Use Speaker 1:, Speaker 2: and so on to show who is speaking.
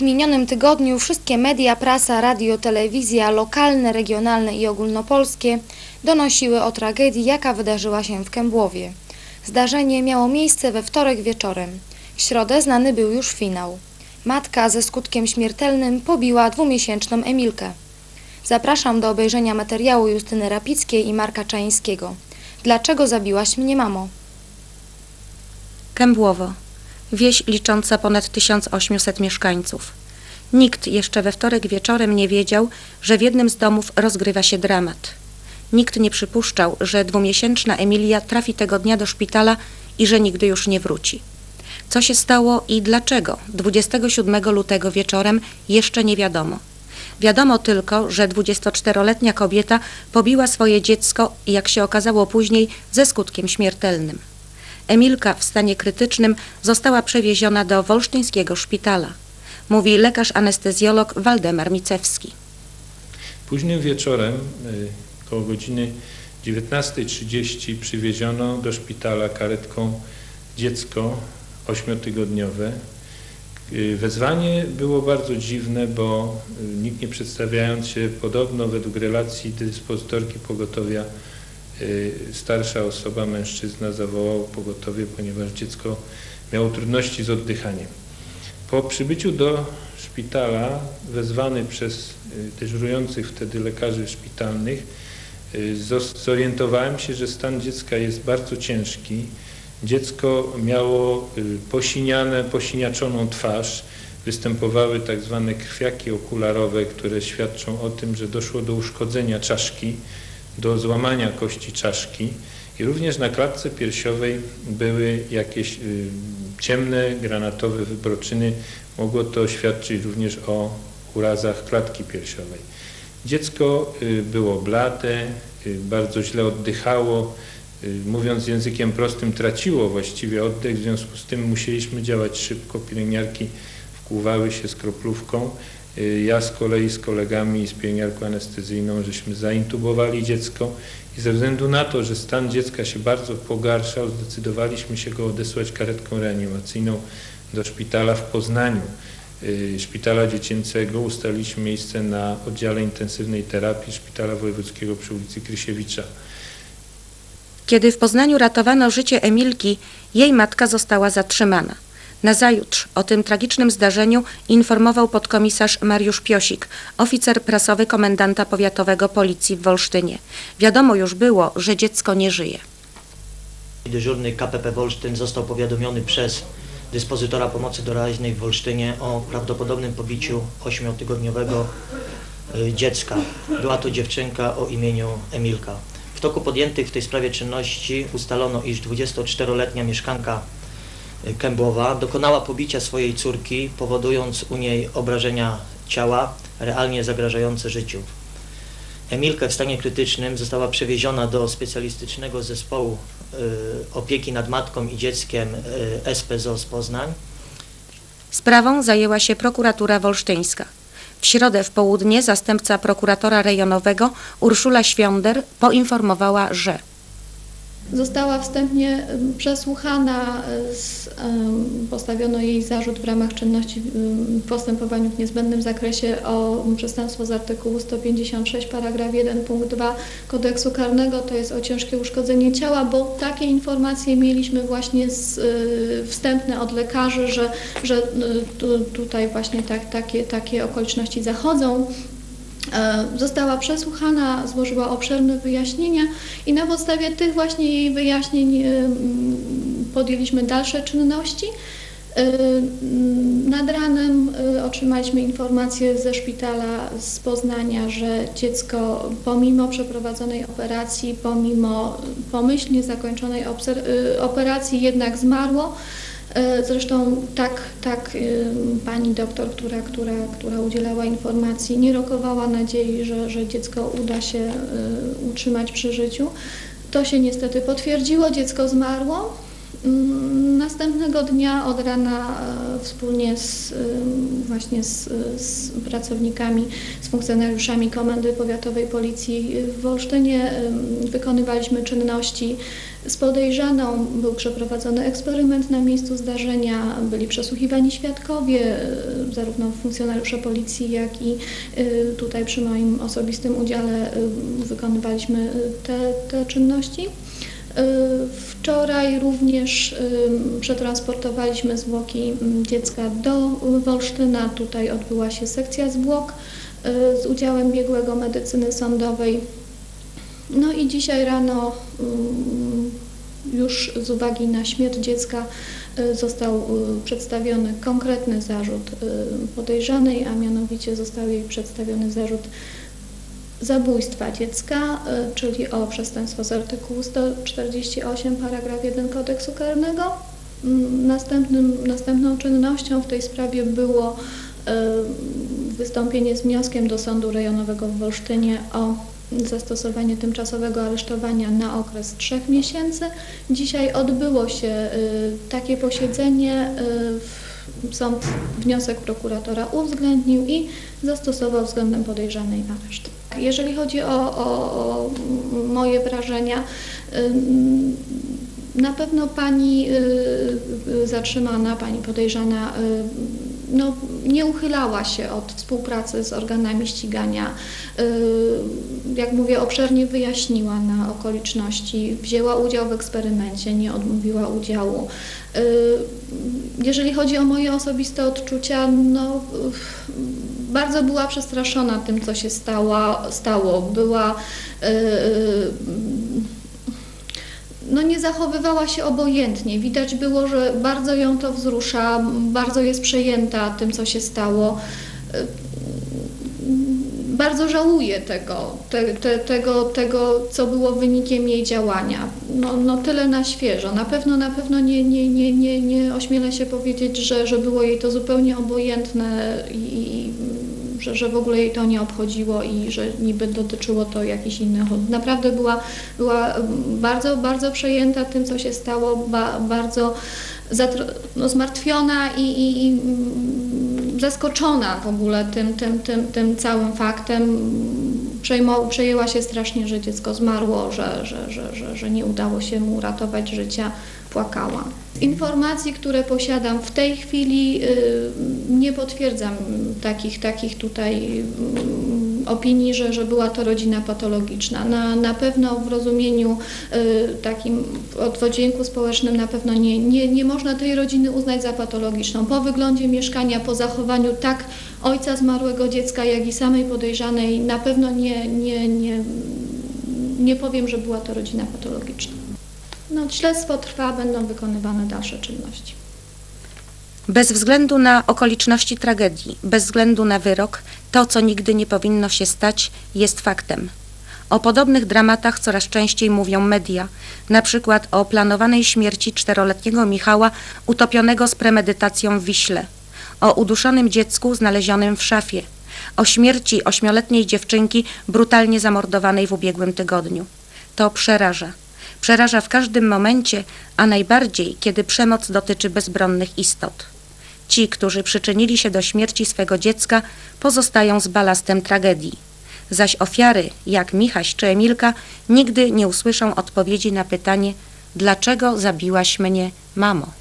Speaker 1: W minionym tygodniu wszystkie media, prasa, radio, telewizja, lokalne, regionalne i ogólnopolskie donosiły o tragedii, jaka wydarzyła się w Kębłowie. Zdarzenie miało miejsce we wtorek wieczorem. W środę znany był już finał. Matka ze skutkiem śmiertelnym pobiła dwumiesięczną Emilkę. Zapraszam do obejrzenia materiału Justyny Rapickiej i Marka Czańskiego. Dlaczego zabiłaś mnie, mamo?
Speaker 2: Kębłowo. Wieś licząca ponad 1800 mieszkańców. Nikt jeszcze we wtorek wieczorem nie wiedział, że w jednym z domów rozgrywa się dramat. Nikt nie przypuszczał, że dwumiesięczna Emilia trafi tego dnia do szpitala i że nigdy już nie wróci. Co się stało i dlaczego 27 lutego wieczorem jeszcze nie wiadomo. Wiadomo tylko, że 24-letnia kobieta pobiła swoje dziecko, jak się okazało później, ze skutkiem śmiertelnym. Emilka w stanie krytycznym została przewieziona do wolsztyńskiego szpitala, mówi lekarz anestezjolog Waldemar Micewski.
Speaker 3: Późnym wieczorem, y, koło godziny 19.30 przywieziono do szpitala karetką dziecko ośmiotygodniowe. Y, Wezwanie było bardzo dziwne, bo y, nikt nie przedstawiając się, podobno według relacji dyspozytorki pogotowia, starsza osoba, mężczyzna zawołał pogotowie, ponieważ dziecko miało trudności z oddychaniem. Po przybyciu do szpitala, wezwany przez y, dyżurujących wtedy lekarzy szpitalnych, y, zorientowałem się, że stan dziecka jest bardzo ciężki. Dziecko miało y, posiniane, posiniaczoną twarz, występowały tak zwane krwiaki okularowe, które świadczą o tym, że doszło do uszkodzenia czaszki, do złamania kości czaszki i również na klatce piersiowej były jakieś y, ciemne, granatowe wybroczyny. Mogło to świadczyć również o urazach klatki piersiowej. Dziecko y, było blade, y, bardzo źle oddychało, mówiąc językiem prostym, traciło właściwie oddech, w związku z tym musieliśmy działać szybko. Pielęgniarki wkłuwały się z kroplówką. Y, Ja z kolei z kolegami z pielęgniarką anestezyjną żeśmy zaintubowali dziecko i ze względu na to, że stan dziecka się bardzo pogarszał, zdecydowaliśmy się go odesłać karetką reanimacyjną do szpitala w Poznaniu. Y, Szpitala dziecięcego ustaliliśmy miejsce na oddziale intensywnej terapii Szpitala Wojewódzkiego przy ulicy Krysiewicza.
Speaker 2: Kiedy w Poznaniu ratowano życie Emilki, jej matka została zatrzymana. Nazajutrz o tym tragicznym zdarzeniu informował podkomisarz Mariusz Piosik, oficer prasowy komendanta powiatowego policji w Wolsztynie. Wiadomo już było, że dziecko nie żyje.
Speaker 4: Dyżurny KPP Wolsztyn został powiadomiony przez dyspozytora pomocy doraźnej w Wolsztynie o prawdopodobnym pobiciu ośmiotygodniowego y, dziecka. Była to dziewczynka o imieniu Emilka. W toku podjętych w tej sprawie czynności ustalono, iż 24-letnia mieszkanka Kębłowa dokonała pobicia swojej córki, powodując u niej obrażenia ciała realnie zagrażające życiu. Emilka w stanie krytycznym została przewieziona do specjalistycznego zespołu y, opieki nad matką i dzieckiem y, SPZO z Poznań.
Speaker 2: Sprawą zajęła się prokuratura wolsztyńska. W środę w południe zastępca prokuratora rejonowego Urszula Świąder poinformowała, że
Speaker 5: Została wstępnie przesłuchana, e, postawiono jej zarzut w ramach czynności w postępowaniu w niezbędnym zakresie o przestępstwo z artykułu 156 paragraf 1 punkt 2 kodeksu karnego, to jest o ciężkie uszkodzenie ciała, bo takie informacje mieliśmy właśnie z, e, wstępne od lekarzy, że, że e, tu, tutaj właśnie tak, takie, takie okoliczności zachodzą. E, Została przesłuchana, złożyła obszerne wyjaśnienia i na podstawie tych właśnie jej wyjaśnień e, podjęliśmy dalsze czynności. E, Nad ranem otrzymaliśmy informację ze szpitala z Poznania, że dziecko pomimo przeprowadzonej operacji, pomimo pomyślnie zakończonej operacji jednak zmarło. E, Zresztą tak, tak y, pani doktor, która, która, która udzielała informacji, nie rokowała nadziei, że, że dziecko uda się y, utrzymać przy życiu. To się niestety potwierdziło, dziecko zmarło. Mm, Następnego dnia od rana e, wspólnie z, ym, właśnie z, z pracownikami, z funkcjonariuszami Komendy Powiatowej Policji w Wolsztynie ym, wykonywaliśmy czynności z podejrzaną. Był przeprowadzony eksperyment na miejscu zdarzenia, byli przesłuchiwani świadkowie, zarówno funkcjonariusze policji, jak i tutaj przy moim osobistym udziale wykonywaliśmy te, te czynności. Y, Wczoraj również ym, przetransportowaliśmy zwłoki ym, dziecka do y, Wolsztyna. Tutaj odbyła się sekcja zwłok y, z udziałem biegłego medycyny sądowej. No i dzisiaj rano ym, już z uwagi na śmierć dziecka y, został y, przedstawiony konkretny zarzut y, podejrzanej, a mianowicie został jej przedstawiony zarzut zabójstwa dziecka, y, czyli o przestępstwo z artykułu 148 paragraf 1 kodeksu karnego. Mm, Następnym, następną czynnością w tej sprawie było y, wystąpienie z wnioskiem do Sądu Rejonowego w Wolsztynie o zastosowanie tymczasowego aresztowania na okres trzech miesięcy. Dzisiaj odbyło się y, takie posiedzenie. Sąd wniosek prokuratora uwzględnił i zastosował względem podejrzanej areszt. Jeżeli chodzi o, o, o moje wrażenia, na pewno pani y, y, zatrzymana, pani podejrzana, y, no, nie uchylała się od współpracy z organami ścigania. Jak mówię, obszernie wyjaśniła na okoliczności, wzięła udział w eksperymencie, nie odmówiła udziału. Jeżeli chodzi o moje osobiste odczucia, no, bardzo była przestraszona tym, co się stało. stało. Była y, y, no nie zachowywała się obojętnie. Widać było, że bardzo ją to wzrusza, bardzo jest przejęta tym, co się stało. Y, Bardzo żałuje tego, te, te, tego, tego, co było wynikiem jej działania. No, no tyle na świeżo. Na pewno, na pewno nie, nie, nie, nie, nie ośmielę się powiedzieć, że, że było jej to zupełnie obojętne i że, że w ogóle jej to nie obchodziło i że niby dotyczyło to jakichś innych. Naprawdę była, była bardzo, bardzo przejęta tym, co się stało, ba, bardzo no, zmartwiona i, i, i zaskoczona w ogóle tym, tym, tym, tym całym faktem. Przejmo, przejęła się strasznie, że dziecko zmarło, że, że, że, że, że nie udało się mu uratować życia, płakała. Informacji, które posiadam w tej chwili, y, nie potwierdzam takich, takich tutaj mm, opinii, że, że była to rodzina patologiczna. Na, na pewno w rozumieniu y, takim oddźwięku społecznym na pewno nie, nie, nie można tej rodziny uznać za patologiczną. Po wyglądzie mieszkania, po zachowaniu tak ojca zmarłego dziecka, jak i samej podejrzanej na pewno nie, nie, nie, nie powiem, że była to rodzina patologiczna. No, śledztwo trwa, będą wykonywane dalsze czynności.
Speaker 2: Bez względu na okoliczności tragedii, bez względu na wyrok, to, co nigdy nie powinno się stać, jest faktem. O podobnych dramatach coraz częściej mówią media, na przykład o planowanej śmierci czteroletniego Michała utopionego z premedytacją w Wiśle, o uduszonym dziecku znalezionym w szafie, o śmierci ośmioletniej dziewczynki brutalnie zamordowanej w ubiegłym tygodniu. To przeraża. Przeraża w każdym momencie, a najbardziej, kiedy przemoc dotyczy bezbronnych istot. Ci, którzy przyczynili się do śmierci swego dziecka, pozostają z balastem tragedii. Zaś ofiary, jak Michaś czy Emilka, nigdy nie usłyszą odpowiedzi na pytanie: Dlaczego zabiłaś mnie, mamo?